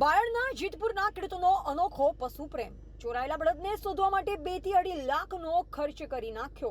બાયડના જીતપુરના ખેડૂતોનો અનોખો પશુ પ્રેમ ચોરાયેલા બળદને શોધવા માટે બેથી અઢી લાખનો ખર્ચ કરી નાખ્યો.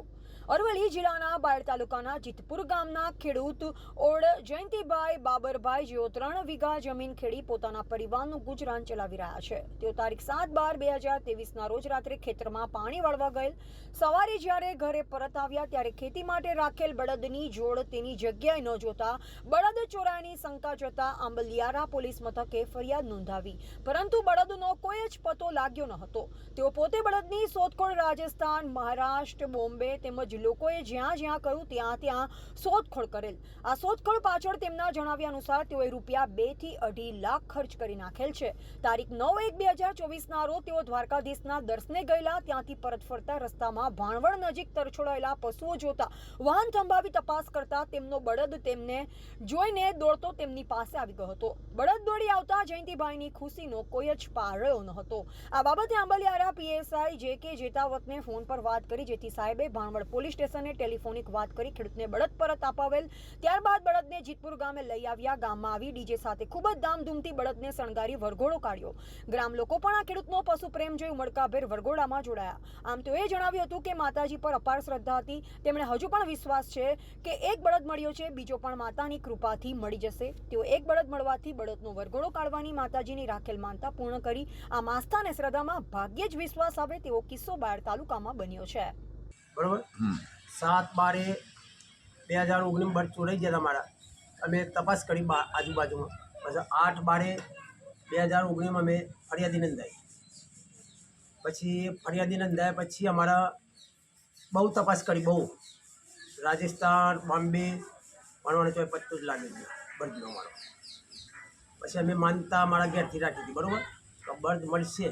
અરવલ્લી જિલ્લાના બાયડ તાલુકાના જીતપુર ગામના ખેડૂત ઓડ જયંતિભાઈ બાબરભાઈ, જેઓ ત્રણ વીઘા જમીન ખેડી પોતાના પરિવારનું ગુજરાન ચલાવી રહ્યા છે. તેઓ તારીખ સાત બાર બે હજાર તેવીસના રોજ રાત્રે ખેતરમાં પાણી વાળવા ગયેલ. સવારે જ્યારે ઘરે પરત આવ્યા ત્યારે ખેતી માટે રાખેલ બળદની જોડ તેની જગ્યાએ ન જોતા બળદ ચોરાયાની શંકા જતા આંબલિયારા પોલીસ મથકે ફરિયાદ નોંધાવી. પરંતુ બળદનો કોઈ જ પતો લાગ્યો ન હતો. તેઓ પોતે બળદની શોધખોળ રાજસ્થાન, મહારાષ્ટ્ર, બોમ્બે તેમજ લોકોએ જ્યાં જ્યાં કહ્યું, ત્યાં ત્યાં શોધખોળ કરેલ. આ શોધખોળ પાછળ તેમના જણાવ્યા અનુસાર તેઓએ રૂપિયા બેથી અઢી લાખ ખર્ચ કરી નાખેલ છે. તારીખ નવ એક બે હજાર ચોવીસના રોજ તેઓ દ્વારકાધીશના દર્શને ગયેલા, ત્યાંથી પરત ફરતા રસ્તામાં ભાણવડ નજીક તરછોડાયેલા પશુઓ જોતા વાહન થંભાવી તપાસ કરતા તેમનો બળદ તેમને જોઈને દોડતો તેમની પાસે આવી ગયો હતો. બળદ દોડી આવતા જયંતિભાઈની ખુશીનો કોઈ જ પાર રહ્યો ન હતો. આ બાબતે આંબલિયારા પીએસઆઈ જે કે જેતાવતને ફોન પર વાત કરી, જેથી સાહેબે ભાણવડ પોલીસ સ્ટેશને ટેલિફોનિક વાત કરી ખેડૂતને બળદ પરત અપાવેલ. ત્યારબાદ બળદને જીતપુર ગામે લઈ આવ્યા. ગામમાં આવી ડીજે સાથે ખૂબ જ ધામધૂમથી બળદને શણગારી વરઘોડો કાઢ્યો. ગ્રામ લોકો પણ આ ખેડૂતનો પશુ પ્રેમ જોઈ ઉમળકાભેર વરઘોડામાં જોડાયા. આમ તો એ જણાવ્યું હતું કે માતાજી પર અપાર શ્રદ્ધા હતી. તેમણે હજુ પણ વિશ્વાસ છે કે એક બળદ મળ્યો છે, બીજો પણ માતાની કૃપાથી મળી જશે. તેઓ એક બળદ મળવાથી બળદનો વરઘોડો કાઢવાની માતાજીની રાખેલ માનતા પૂર્ણ કરી. આ આસ્થા અને શ્રદ્ધામાં ભાગ્યે જ વિશ્વાસ આવે તેવો કિસ્સો બાયડ તાલુકામાં બન્યો છે. બરાબર? સાત બારે બે હજાર ઓગણીસ બર્થ ચોરાઈ ગયા હતા મારા અમે તપાસ કરી બા આજુબાજુમાં. પછી આઠ બારે બે હજાર ઓગણીસમાં અમે ફરિયાદી નોંધાઈ. પછી ફરિયાદી નોંધાયા પછી અમારા બહુ તપાસ કરી બહુ. રાજસ્થાન બોમ્બે ભણવાનું તો પત્તું જ લાગે છે બર્થનો મારો પછી અમે માનતા મારા ઘેરથી રાખી હતી બરાબર? તો બર્થ મળશે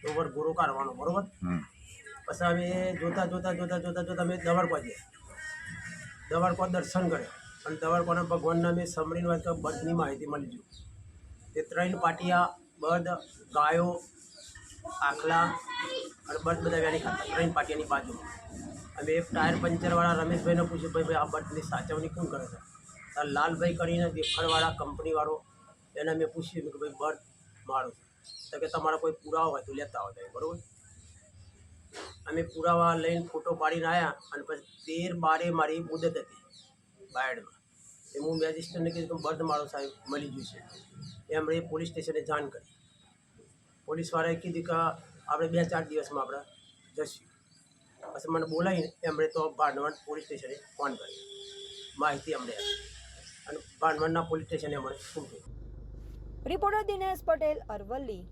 તો વર ગોરો કાઢવાનો બરાબર? પછી અમે જોતા જોતા જોતા જોતા જોતા અમે દવારકો ગયા દવારકો દર્શન કર્યા. અને દવારકોના ભગવાનના અમે સાંભળીને વાત બધની માહિતી મળી ગયું તે ત્રણ પાટિયા, બધ, ગાયો, આખલા અને બધ બધા વ્યાની ખાતા ત્રણ પાટિયાની બાજુ. અમે એક ટાયર પંચરવાળા રમેશભાઈને પૂછ્યું, ભાઈ ભાઈ, આ બધની સાચવણી કોણ કરે છે? લાલભાઈ કરીને દેખડવાળા કંપનીવાળો, એને મેં પૂછ્યું કે ભાઈ બર્થ મારું તો કે, તમારા કોઈ પુરાવા હોય તો લેતા આવો બરાબર? અમે પુરાવા લઈને ફોટો પાડીને આવ્યા અને પછી તેર બારે મારી મુદત હતી બાયડમાં. એ હું મેજિસ્ટ્રેટને કીધું કે બર્થ મારો સાહેબ મળી ગયું છે. એમણે પોલીસ સ્ટેશને જાણ કરી. પોલીસવાળાએ કીધું કે આપણે બે ચાર દિવસમાં આપણે જશું પછી મને બોલાવીને એમણે તો ભાંડવડ પોલીસ સ્ટેશને ફોન કર્યો. માહિતી અમને અને ભાંડવણના પોલીસ સ્ટેશને અમને ફોન કર્યો. રિપોર્ટર દિનેશ પટેલ અરવલ્લી.